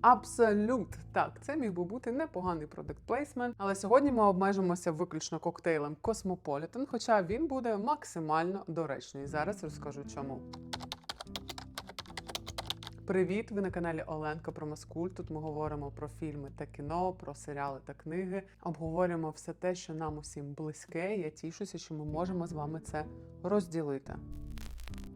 Абсолют так, це міг би бути непоганий продакт плейсмент, але сьогодні ми обмежимося виключно коктейлем Cosmopolitan, хоча він буде максимально доречний. Зараз розкажу чому. Привіт! Ви на каналі Оленка про Маскуль. Тут ми говоримо про фільми та кіно, про серіали та книги. Обговорюємо все те, що нам усім близьке. Я тішуся, що ми можемо з вами це розділити.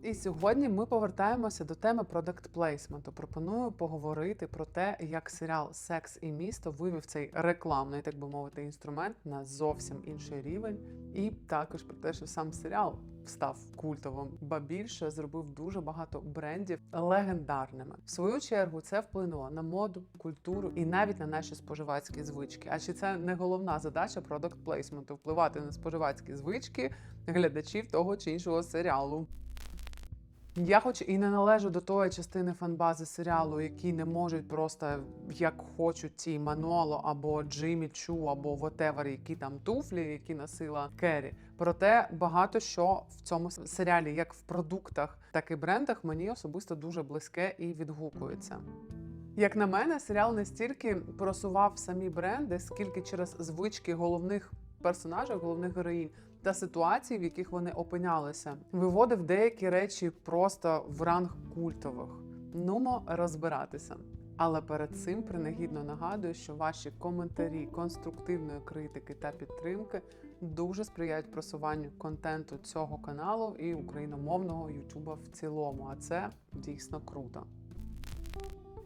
І сьогодні ми повертаємося до теми продакт плейсменту. Пропоную поговорити про те, як серіал Секс і місто вивів цей рекламний, так би мовити, інструмент на зовсім інший рівень, і також про те, що сам серіал став культовим, ба більше зробив дуже багато брендів легендарними. В свою чергу це вплинуло на моду, культуру і навіть на наші споживацькі звички. А чи це не головна задача продакт плейсменту впливати на споживацькі звички глядачів того чи іншого серіалу? Я хоч і не належу до тої частини фанбази серіалу, які не можуть просто як хочуть ті Маноло або Джиммі Чу, або whatever, які там туфлі, які носила Керрі. Проте багато що в цьому серіалі, як в продуктах, так і брендах, мені особисто дуже близьке і відгукується. Як на мене, серіал не стільки просував самі бренди, скільки через звички головних персонажів, головних героїнь та ситуацій, в яких вони опинялися, виводив деякі речі просто в ранг культових. Нумо розбиратися. Але перед цим принагідно нагадую, що ваші коментарі, конструктивної критики та підтримки дуже сприяють просуванню контенту цього каналу і україномовного Ютуба в цілому. А це дійсно круто.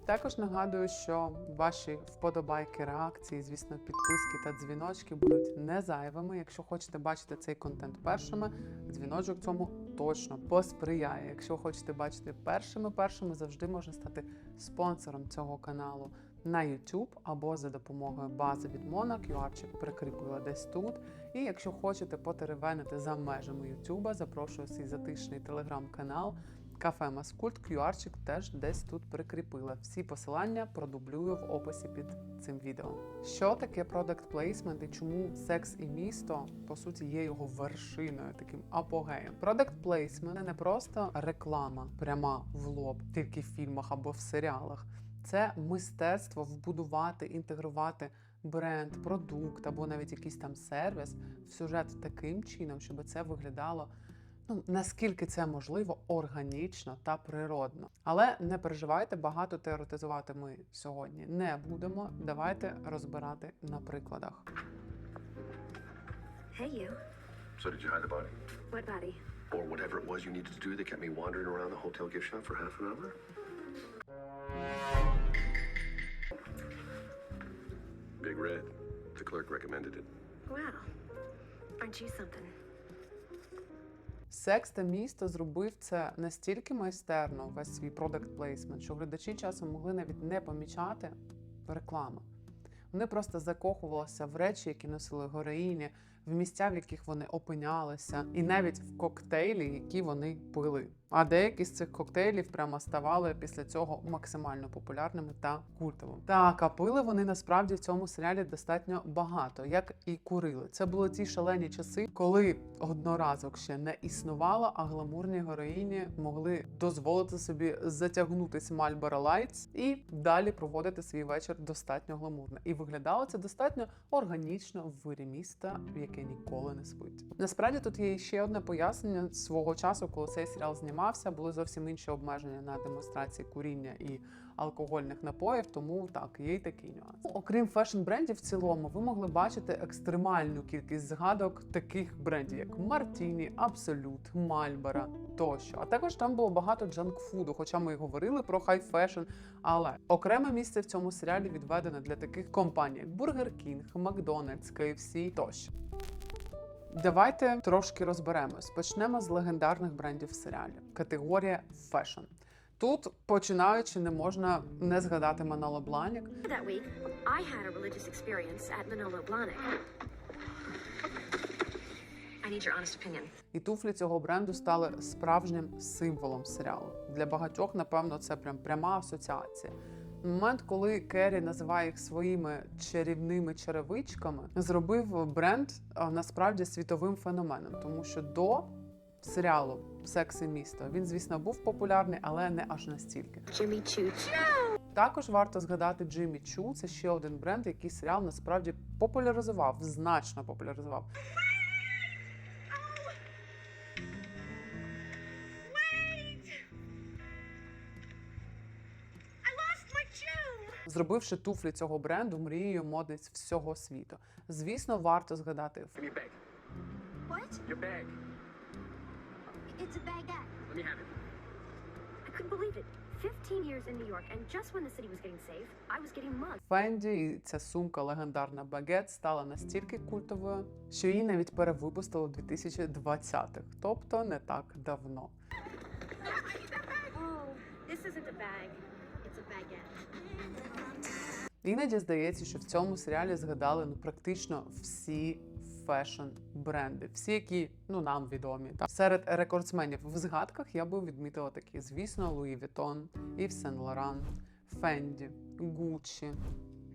Також нагадую, що ваші вподобайки, реакції, звісно, підписки та дзвіночки будуть не зайвими. Якщо хочете бачити цей контент першими, дзвіночок цьому точно посприяє. Якщо хочете бачити першими, першими завжди можна стати спонсором цього каналу на YouTube або за допомогою бази від Monarch. QR-чик прикріпила десь тут. І якщо хочете потеревенити за межами YouTube, запрошую свій затишний телеграм-канал. Кафе Маскульт QR-чик теж десь тут прикріпила. Всі посилання продублюю в описі під цим відео. Що таке продакт плейсмент і чому секс і місто по суті є його вершиною, таким апогеєм? Продакт плейсмент не просто реклама пряма в лоб, тільки в фільмах або в серіалах. Це мистецтво вбудувати, інтегрувати бренд, продукт або навіть якийсь там сервіс в сюжет таким чином, щоб це виглядало ну наскільки це можливо органічно та природно. Але не переживайте, багато теоретизувати ми сьогодні не будемо. Давайте розбирати на прикладах. Hey, you. So did you hide the body? What body? Or whatever it was you needed to do that kept me wandering around the hotel gift shop for half an hour? Big Red. The clerk recommended it. Wow. Aren't you something? Секс та місто зробив це настільки майстерно, весь свій продакт плейсмент, що глядачі часом могли навіть не помічати реклами. Вони просто закохувалися в речі, які носили героїні, в місця, в яких вони опинялися, і навіть в коктейлі, які вони пили. А деякі з цих коктейлів прямо ставали після цього максимально популярними та культовими. Так, а пили вони насправді в цьому серіалі достатньо багато, як і курили. Це були ті шалені часи, коли одноразок ще не існувало, а гламурні героїні могли дозволити собі затягнутись Marlboro Lights і далі проводити свій вечір достатньо гламурно. І виглядало це достатньо органічно в вирі міста, яке ніколи не спить. Насправді тут є ще одне пояснення свого часу, коли цей серіал знімався, були зовсім інші обмеження на демонстрації куріння і алкогольних напоїв, тому так, є й такий нюанс. Окрім фешн-брендів, в цілому, ви могли бачити екстремальну кількість згадок таких брендів, як Мартіні, Абсолют, Мальбера тощо. А також там було багато джанкфуду, хоча ми й говорили про хай фешн. Але окреме місце в цьому серіалі відведено для таких компаній, як Burger King, Макдональдс, KFC тощо. Давайте трошки розберемось. Почнемо з легендарних брендів в серіалі. Категорія фешн. Тут, починаючи, не можна не згадати Маноло Бланік, That week, I had a religious experience at Manolo Blahnik. I need your honest opinion. і туфлі цього бренду стали справжнім символом серіалу. Для багатьох, напевно, це прям пряма асоціація. Момент, коли Керрі називає їх своїми чарівними черевичками, зробив бренд насправді світовим феноменом, тому що до серіалу Секс і місто. Він, звісно, був популярний, але не аж настільки. Jimmy Choo. Також варто згадати Джиммі Чу. Це ще один бренд, який серіал насправді популяризував, значно популяризував. I lost my shoe. зробивши туфлі цього бренду мрією модниць всього світу. Звісно, варто згадати your bag. What? Your bag. It's a baguette. Let me have it. I couldn't believe it. 15 years in New York, and just when the city was getting safe, I was getting mugged. Фенді і ця сумка легендарна багет стала настільки культовою, що її навіть перевипустили у 2020-х, тобто не так давно. Oh, this isn't a bag. It's a baguette. Іноді здається, що в цьому серіалі згадали ну практично всі фешн бренди, всі, які ну нам відомі. Та серед рекордсменів в згадках я би відмітила такі: звісно, Луї Вітон, Ів Сен Лоран, Фенді, Гуччі.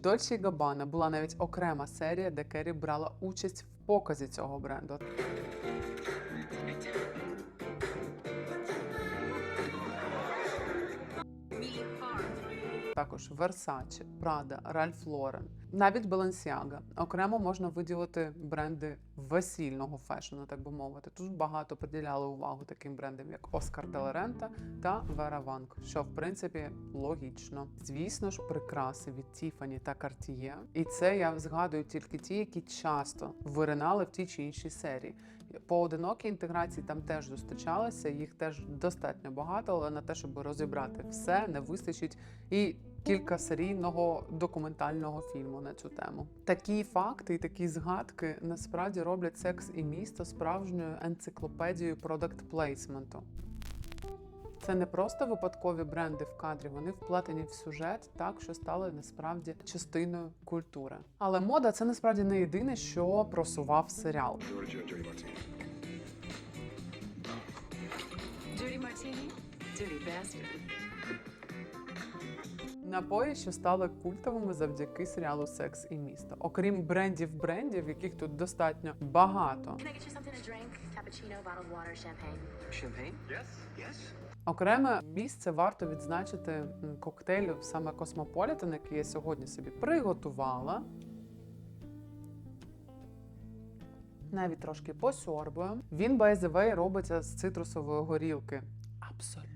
Дольче Габана була навіть окрема серія, де Керрі брала участь в показі цього бренду. Також Versace, Prada, Ralph Lauren, навіть Balenciaga. Окремо можна виділити бренди весільного фешену, так би мовити. Тут багато приділяли увагу таким брендам, як la Renta та Vera Wang, що в принципі логічно. Звісно ж, прикраси від Tiffany та Cartier. І це я згадую тільки ті, які часто виринали в тій чи іншій серії. Поодинокі інтеграції там теж зустрічалися, їх теж достатньо багато, але на те, щоб розібрати все, не вистачить і кілька серійного документального фільму на цю тему. Такі факти і такі згадки насправді роблять секс і місто справжньою енциклопедією продакт плейсменту. Це не просто випадкові бренди в кадрі, вони вплетені в сюжет так, що стали насправді частиною культури. Але мода це насправді не єдине, що просував серіал. Dirty martini? Dirty bastard. Напої, що стали культовими завдяки серіалу Секс і місто. Окрім брендів брендів, яких тут достатньо багато. Окреме місце варто відзначити м, коктейль саме Космополітен, який я сьогодні собі приготувала. Навіть трошки посьорбую. Він, by the way, робиться з цитрусової горілки. Абсолют.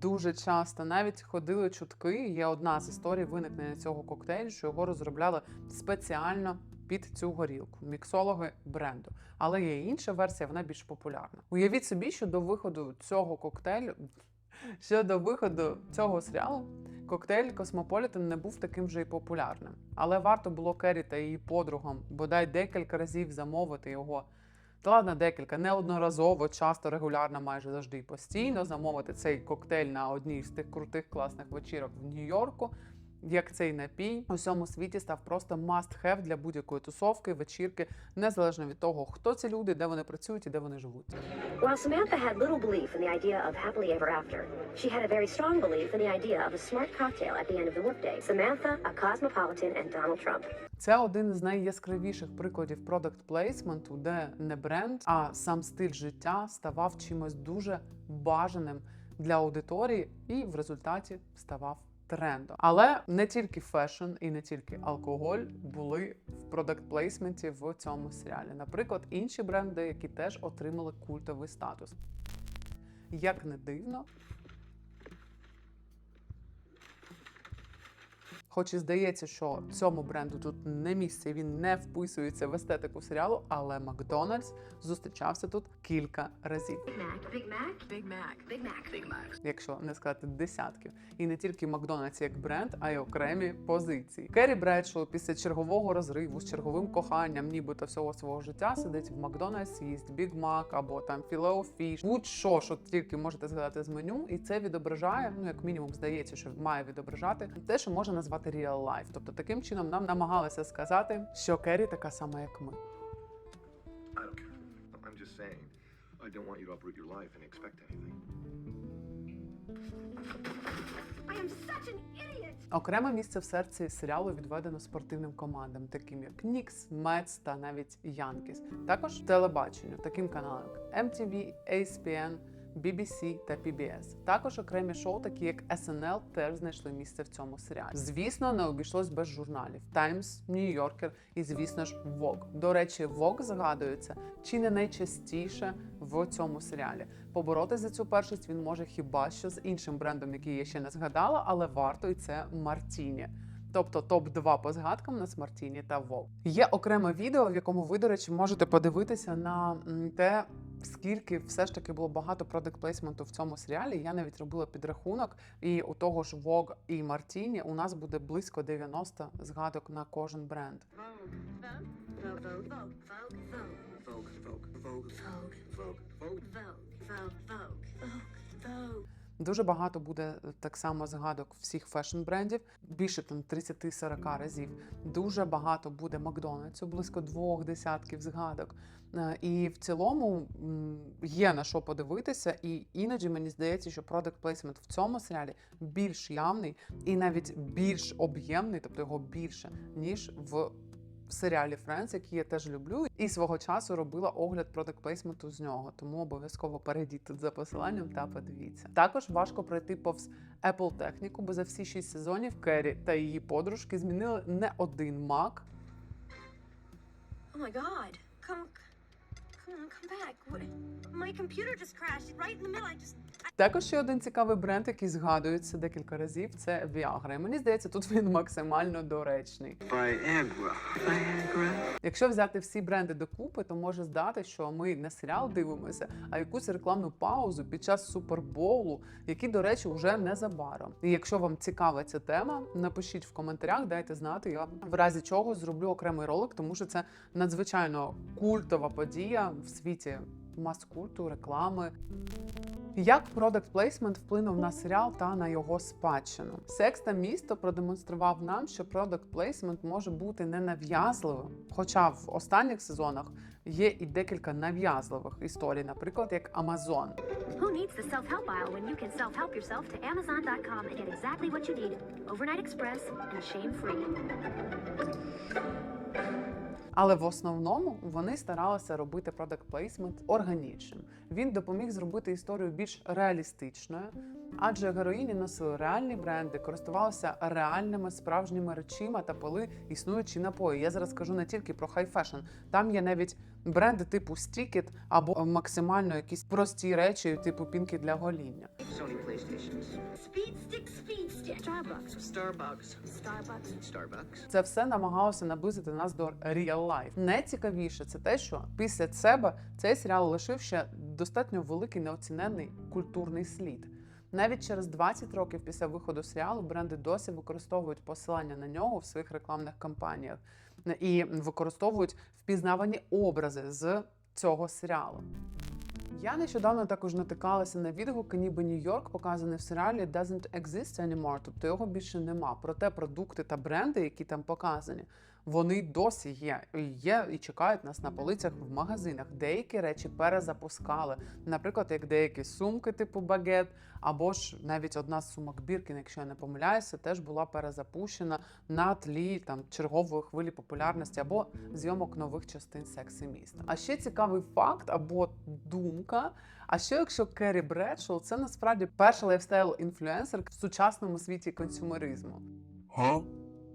Дуже часто навіть ходили чутки. Є одна з історій виникнення цього коктейлю, що його розробляли спеціально під цю горілку, міксологи бренду. Але є інша версія, вона більш популярна. Уявіть собі, що до виходу цього коктейлю, що до виходу цього серіалу, коктейль Космополітен не був таким же і популярним. Але варто було Керрі та її подругам бодай декілька разів замовити його. Ладно, декілька, неодноразово, часто, регулярно, майже завжди і постійно замовити цей коктейль на одній з тих крутих класних вечірок в Нью-Йорку. Як цей напій у всьому світі став просто must-have для будь-якої тусовки, вечірки, незалежно від того, хто ці люди, де вони працюють і де вони живуть. While Samantha had little belief in the idea of happily ever after, she had a very strong belief in the idea of a smart cocktail at the end of the workday. Samantha, a cosmopolitan, and Donald Trump. Це один з найяскравіших прикладів продакт плейсменту, де не бренд, а сам стиль життя ставав чимось дуже бажаним для аудиторії і в результаті ставав трендом. Але не тільки фешн і не тільки алкоголь були в продакт плейсменті в цьому серіалі. Наприклад, інші бренди, які теж отримали культовий статус. Як не дивно, Хоч і здається, що цьому бренду тут не місце, він не вписується в естетику серіалу, але Макдональдс зустрічався тут кілька разів, Big Mac. Big Mac? Big Mac. Big Mac. Якщо не сказати десятків. І не тільки Макдональдс як бренд, а й окремі позиції. Керрі Бредшоу після чергового розриву з черговим коханням, нібито всього свого життя, сидить в Макдональдс, їсть Біг Мак або там Філео Фіш, будь-що, що тільки можете згадати з меню, і це відображає, ну як мінімум, здається, що має відображати те, що можна назвати real life. Тобто таким чином нам намагалися сказати, що Керрі така сама, як ми. I don't care. I'm just saying. I don't want you to uproot your life and expect anything. I I'm such an idiot. Окреме місце в серці серіалу відведено спортивним командам, таким як Нікс, Мец та навіть Янкіс. Також телебаченню, таким каналам як MTV, ESPN, BBC та PBS. Також окремі шоу, такі як SNL, теж знайшли місце в цьому серіалі. Звісно, не обійшлось без журналів Times, New Yorker і, звісно ж, Vogue. До речі, Vogue згадується чи не найчастіше в цьому серіалі. Побороти за цю першість він може хіба що з іншим брендом, який я ще не згадала, але варто і це Мартіні. Тобто топ 2 по згадкам на Смартіні та Вов. Є окреме відео, в якому ви, до речі, можете подивитися на те, скільки все ж таки було багато продакт плейсменту в цьому серіалі. Я навіть робила підрахунок, і у того ж Vogue і Мартіні у нас буде близько 90 згадок на кожен бренд. Vogue, Vogue, Vogue. Дуже багато буде е, так само згадок всіх фешн брендів, більше там 30-40 разів. Дуже багато буде Макдональдсу, близько двох десятків згадок. Е, І в цілому є на що подивитися, і іноді мені здається, що продакт плейсмент в цьому серіалі більш явний і навіть більш об'ємний, тобто його більше, ніж в серіалі Friends, який я теж люблю, і свого часу робила огляд продакт плейсменту з нього. Тому обов'язково перейдіть тут за посиланням та подивіться. Також важко пройти повз Apple техніку, бо за всі шість сезонів Керрі та її подружки змінили не один Mac, Oh my god. Come, come on, come back. What? My computer just crashed right in the middle. I just. Також ще один цікавий бренд, який згадується декілька разів, це Viagra. І мені здається, тут він максимально доречний. Viagra. Viagra. Якщо взяти всі бренди докупи, то може здати, що ми не серіал дивимося, а якусь рекламну паузу під час супербоулу, який, до речі, вже незабаром. І якщо вам цікава ця тема, напишіть в коментарях, дайте знати. Я в разі чого зроблю окремий ролик, тому що це надзвичайно культова подія в світі мас-культу, реклами. Як продакт плейсмент вплинув на серіал та на його спадщину? Секс та місто продемонстрував нам, що продакт плейсмент може бути ненав'язливим. Хоча в останніх сезонах є і декілька нав'язливих історій, наприклад, як Amazon. Who needs the self-help aisle when you can self-help yourself to Amazon.com and get exactly what you need? Overnight express and shame-free. Але в основному вони старалися робити product плейсмент органічним. Він допоміг зробити історію більш реалістичною, адже героїні носили реальні бренди, користувалися реальними справжніми речима та пили існуючі напої. Я зараз кажу не тільки про хай фешн. Там є навіть бренди типу Стікет або максимально якісь прості речі, типу пінки для гоління. Sony PlayStations. Speed stick, speed. Starbucks. Starbucks. Starbucks. Starbucks. Це все намагалося наблизити нас до real life. Найцікавіше це те, що після себе цей серіал лишив ще достатньо великий неоціненний культурний слід. Навіть через 20 років після виходу серіалу бренди досі використовують посилання на нього в своїх рекламних кампаніях і використовують впізнавані образи з цього серіалу. Я нещодавно також натикалася на відгуки, ніби Нью-Йорк показаний в серіалі doesn't exist anymore, тобто його більше нема. Проте продукти та бренди, які там показані, вони досі є. Є і чекають нас на полицях в магазинах. Деякі речі перезапускали. Наприклад, як деякі сумки, типу багет, або ж навіть одна з сумок Біркін, якщо я не помиляюся, теж була перезапущена на тлі там чергової хвилі популярності або зйомок нових частин секси міста. А ще цікавий факт або думка. А що якщо Керрі Бредшоу – це насправді перша лайфстайл-інфлюенсер в сучасному світі консюмеризму?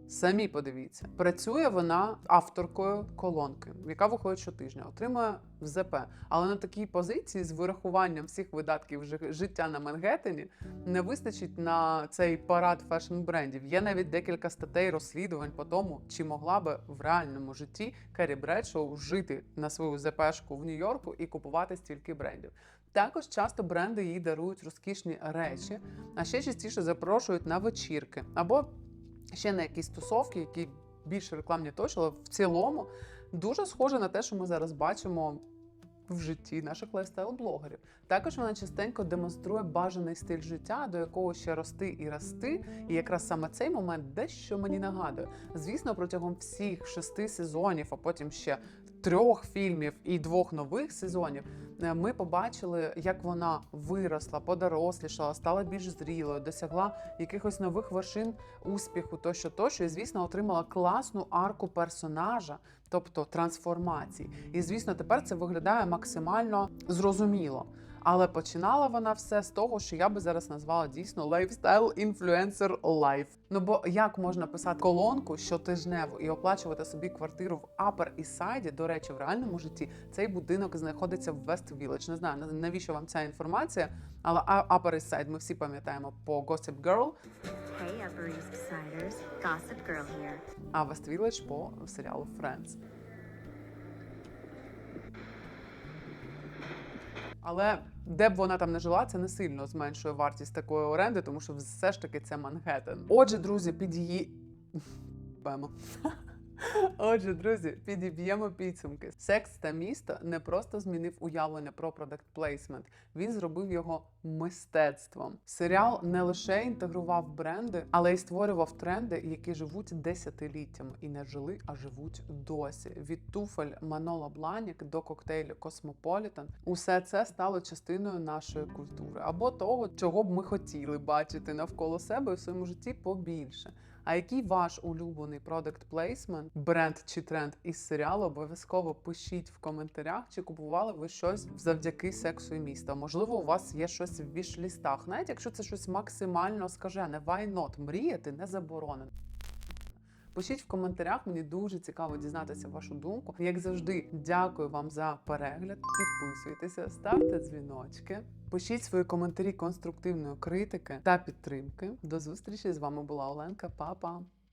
Самі подивіться, працює вона авторкою колонки, яка виходить щотижня, отримує в ЗП. Але на такій позиції з вирахуванням всіх видатків життя на Мангеттені не вистачить на цей парад фешн брендів. Є навіть декілька статей розслідувань по тому, чи могла би в реальному житті Керрі Бредшоу жити на свою ЗПшку в Нью-Йорку і купувати стільки брендів. Також часто бренди їй дарують розкішні речі, а ще частіше запрошують на вечірки або ще на якісь тусовки, які більш рекламні точно, але в цілому дуже схоже на те, що ми зараз бачимо в житті наших лайфстайл-блогерів. Також вона частенько демонструє бажаний стиль життя, до якого ще рости і рости. І якраз саме цей момент дещо мені нагадує. Звісно, протягом всіх шести сезонів, а потім ще трьох фільмів і двох нових сезонів е, ми побачили, як вона виросла, подорослішала, стала більш зрілою, досягла якихось нових вершин успіху, тощо, тощо, і звісно, отримала класну арку персонажа, тобто трансформації. І звісно, тепер це виглядає максимально зрозуміло. Але починала вона все з того, що я би зараз назвала дійсно лайфстайл інфлюенсер лайф. Ну бо як можна писати колонку щотижневу і оплачувати собі квартиру в Upper East Side? До речі, в реальному житті цей будинок знаходиться в West Village. Не знаю навіщо вам ця інформація, але Upper East Side ми всі пам'ятаємо по Gossip Girl, Hey, Upper East Siders. Gossip Girl here. а West Village по серіалу Friends. Але де б вона там не жила, це не сильно зменшує вартість такої оренди, тому що все ж таки це Манхеттен. Отже, друзі, під її. Бемо. Отже, друзі, підіб'ємо підсумки. Секс та місто не просто змінив уявлення про продакт плейсмент, він зробив його мистецтвом. Серіал не лише інтегрував бренди, але й створював тренди, які живуть десятиліттями і не жили, а живуть досі. Від туфель Манола Бланік до коктейлю Космополітан. Усе це стало частиною нашої культури або того, чого б ми хотіли бачити навколо себе в своєму житті побільше. А який ваш улюблений продакт плейсмент, бренд чи тренд із серіалу? Обов'язково пишіть в коментарях, чи купували ви щось завдяки сексу і міста. Можливо, у вас є щось в віш-лістах. Навіть якщо це щось максимально скажене, why not? мріяти не заборонено. Пишіть в коментарях, мені дуже цікаво дізнатися вашу думку. Як завжди, дякую вам за перегляд. Підписуйтеся, ставте дзвіночки, пишіть свої коментарі конструктивної критики та підтримки. До зустрічі з вами була Оленка. Па-па!